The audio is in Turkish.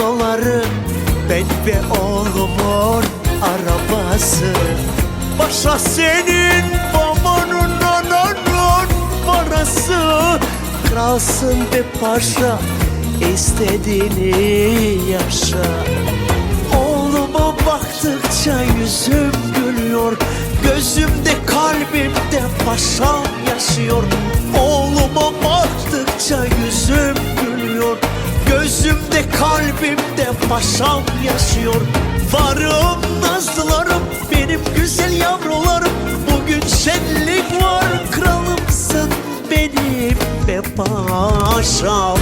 doları ben ve oğlumun arabası. Paşa senin babanın ananın parası. Kralsın be paşa istediğini yaşa. Oğluma baktıkça yüzüm gülüyor. Gözümde kalbimde paşam yaşıyor. Oğluma baktıkça yüzüm gülüyor Gözümde kalbimde paşam yaşıyor. Varım nazlılarım benim güzel yavrularım. Bugün şenlik var kralımsın benim be paşam